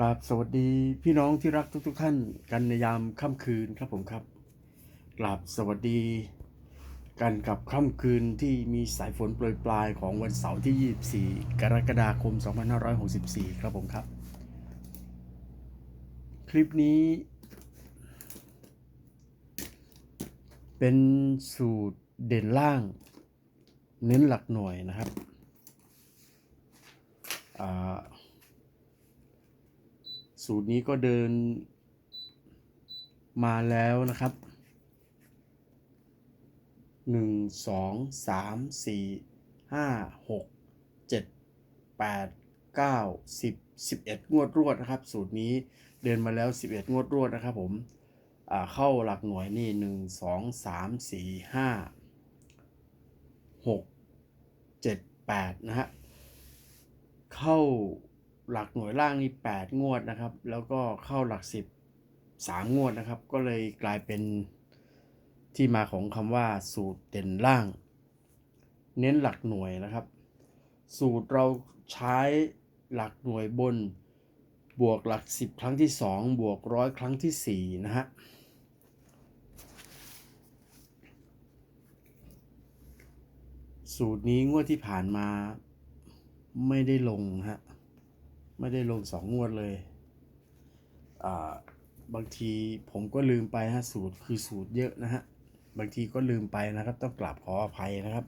กราบสวัสดีพี่น้องที่รักทุกๆทท่านกันในยามค่ำคืนครับผมครับ กราบสวัสดี กันกับค่ำคืนที่มีสายฝนโปรยปลายของวันเสาร์ที่ 24 กรกฎาคม 2564 ครับผมครับ คลิปนี้ เป็นสูตรเด่นล่าง เน้นหลักหน่วยนะครับอ่า สูตรนี้ก็เดินมาแล้วนะครับหนึ่งสองสามสี่ห้าหกเจ็ดแปดเก้าสิบสิบเอ็ดงวดรวดนะครับ สูตรนี้เดินมาแล้วสิบเอ็ดงวดรวดนะครับผมเข้าหลักหน่วยนี่หนึ่งสองสามสี่ห้าหกเจ็ดแปดนะฮะ เข้า หลักหน่วยล่างนี่8งวดนะครับ แล้วก็เข้าหลัก 10 3 งวดนะครับ ก็เลยกลายเป็นที่มาของคำว่าสูตรเด่นล่าง เน้นหลักหน่วยนะครับ สูตรเราใช้หลักหน่วยบน บวกหลัก 10 ครั้งที่ 2 บวกร้อยครั้งที่ 4 นะฮะสูตรนี้งวดที่ผ่านมาไม่ได้ลงฮะ ไม่ได้ลงสองงวดเลย อ่า บางทีผมก็ลืมไปฮะสูตรคือสูตรเยอะนะฮะ บางทีก็ลืมไปนะครับ ต้องกราบขออภัยนะครับ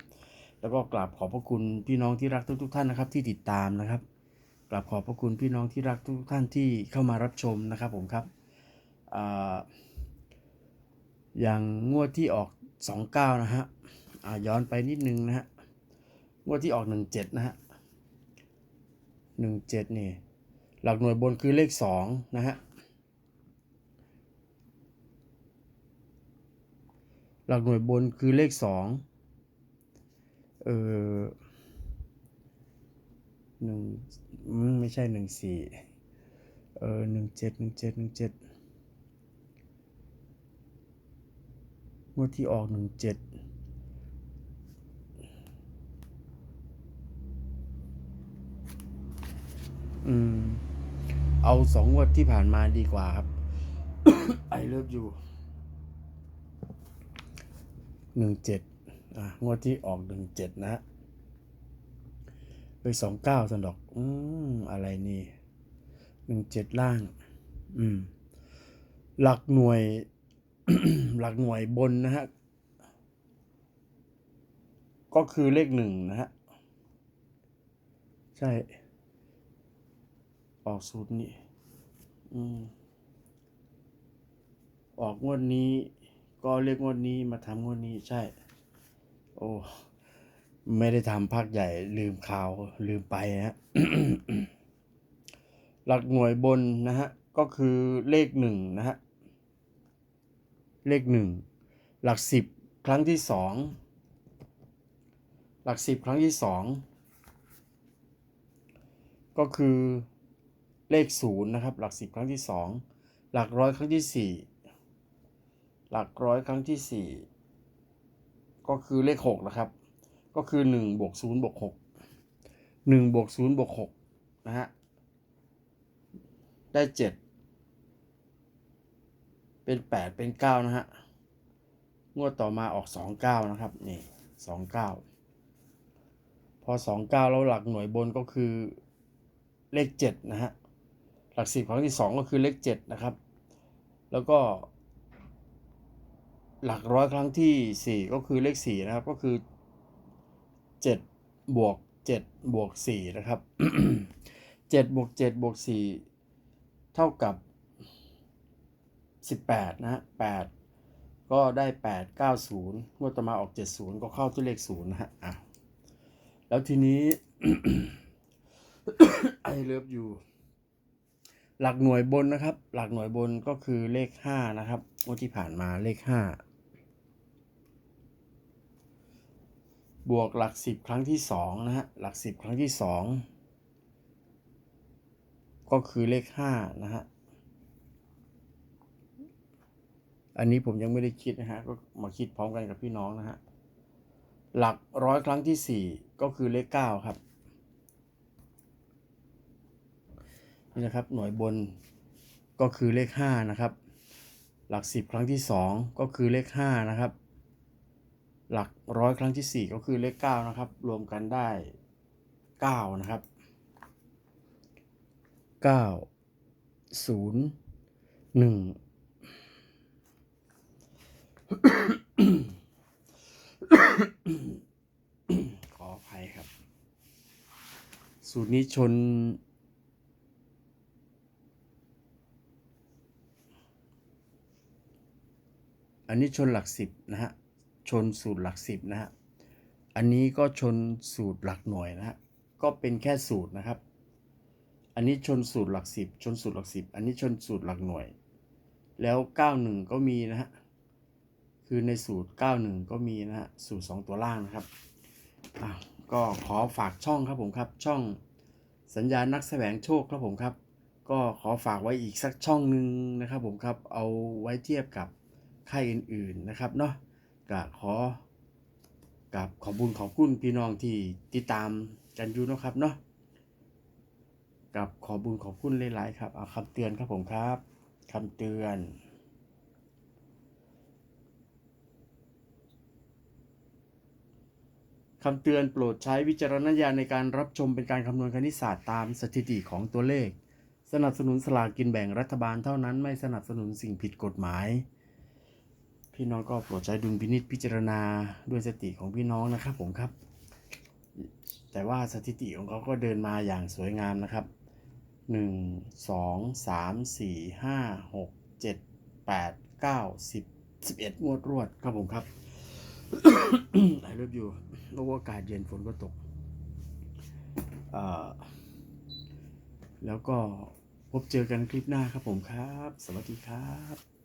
แล้วก็กราบขอบพระคุณพี่น้องที่รักทุกๆท่านนะครับ ที่ติดตามนะครับ กราบขอบพระคุณพี่น้องที่รักทุกท่านที่เข้ามารับชมนะครับผมครับ อ่า อย่างงวดที่ออก 29 นะฮะอ่าย้อนไปนิดนึงนะฮะ งวดที่ออก 17 นะฮะ หนึ่งเจ็ดนี่ หลักหน่วยบนคือเลขสองนะฮะ หลักหน่วยบนคือเลขสองเออหนึ่งไม่ใช่หนึ่งสี่เออหนึ่งเจ็ดหนึ่งเจ็ดหนึ่งเจ็ดงวดที่ออกหนึ่งเจ็ด อืม เอาสองงวดที่ผ่านมาดีกว่าครับไอเลิฟยูหนึ่งเจ็ดอะงวดที่ออกหนึ่งเจ็ดนะฮะไปสองเก้าสันดอก อืม อะไรนี่หนึ่งเจ็ดล่าง อืม หลักหน่วย หลักหน่วยบนนะฮะ ก็คือเลขหนึ่งนะฮะ ใช่ ออกสูตรนี้อืมออกงวดนี้ก็เรียกงวดนี้มาทำงวดนี้ใช่ โอ้ไม่ได้ทำภาคใหญ่ลืมข่าวลืมไปนะฮะหลักหน่วยบนนะฮะก็คือเลขหนึ่งนะฮะเลขหนึ่งหลักสิบครั้งที่สองหลักสิบครั้งที่สองก็คือ เลขศูนย์นะครับหลักสิบครั้งที่สองหลักร้อยครั้งที่สี่หลักร้อยครั้งที่สี่ก็คือเลขหกนะครับ ก็คือหนึ่งบวกศูนย์บวกหกหนึ่งบวกศูนย์บวกหกนะฮะได้เจ็ดเป็นแปดเป็นเก้านะฮะ งวดต่อมาออกสองเก้านะครับ นี่สองเก้าพอสองเก้าแล้วหลักหน่วยบนก็คือเลขเจ็ดนะฮะ ลักสิบครั้งที่สองก็คือเลขเจ็ดนะครับ แล้วก็ หลักร้อยครั้งที่สี่ก็คือเลขสี่นะครับ ก็คือเจ็ดบวกเจ็ดบวกสี่นะครับเจ็ดบวกเจ็ดบวกสี่เท่ากับสิบแปดนะฮะแปดก็ได้แปดเก้าศูนย์งวดต่อมาออกเจ็ดศูนย์ก็เข้าที่เลขศูนย์นะฮะอะแล้วทีนี้ไอเลิฟยู หลักหน่วยบนนะครับ หลักหน่วยบนก็คือเลขห้านะครับงวดที่ผ่านมาเลขห้าบวกหลักสิบครั้งที่สองนะฮะ หลักสิบครั้งที่สองก็คือเลขห้านะฮะ อันนี้ผมยังไม่ได้คิดนะฮะ ก็มาคิดพร้อมกันกับพี่น้องนะฮะ หลักร้อยครั้งที่สี่ก็คือเลขเก้าครับ นี่นะครับ หน่วยบนก็คือเลขห้านะครับ หลักสิบครั้งที่สองก็คือเลขห้านะครับ หลักร้อยครั้งที่สี่ก็คือเลขเก้านะครับ รวมกันได้เก้านะครับเก้าศูนย์หนึ่งขออภัยครับ สูตรนี้ชน อันนี้ชนหลักสิบนะฮะ ชนสูตรหลักสิบนะฮะ อันนี้ก็ชนสูตรหลักหน่วยนะฮะ ก็เป็นแค่สูตรนะครับ อันนี้ชนสูตรหลักสิบชนสูตรหลักสิบอันนี้ชนสูตรหลักหน่วย แล้วเก้าหนึ่งก็มีนะฮะ คือในสูตร91ก็มีนะฮะ สูตร2ตัวล่างนะครับ อะก็ขอฝากช่องครับผมครับ ช่องสัญญานักแสวงโชคครับผมครับ ก็ขอฝากไว้อีกสักช่องหนึ่งนะครับผมครับ เอาไว้เทียบกับ ค่ายอื่นๆนะครับเนาะก็ขอกับขอบคุญขอบคุณพี่น้องที่ติดตามกันอยู่นะครับเนาะกับขอบุญขอบคุณหลายๆครับเอาคำเตือนครับผมครับคำเตือน คำเตือนโปรดใช้วิจารณญาณในการรับชมเป็นการคำนวณคณิตศาสตร์ตามสถิติของตัวเลข สนับสนุนสลากกินแบ่งรัฐบาลเท่านั้นไม่สนับสนุนสิ่งผิดกฎหมาย พี่น้องก็โปรดใช้ดุลพินิษพิจารณาด้วยสติของพี่น้องนะครับผมครับ แต่ว่าสถิติของเขาก็เดินมาอย่างสวยงามนะครับ 1 2 3 4 5 6 7 8 9 10 11 งวดรวดครับผมครับไอเลิฟยูโลกอากาศเย็นฝนก็ตก แล้วก็พบเจอกันคลิปหน้าครับผมครับ สวัสดีครับ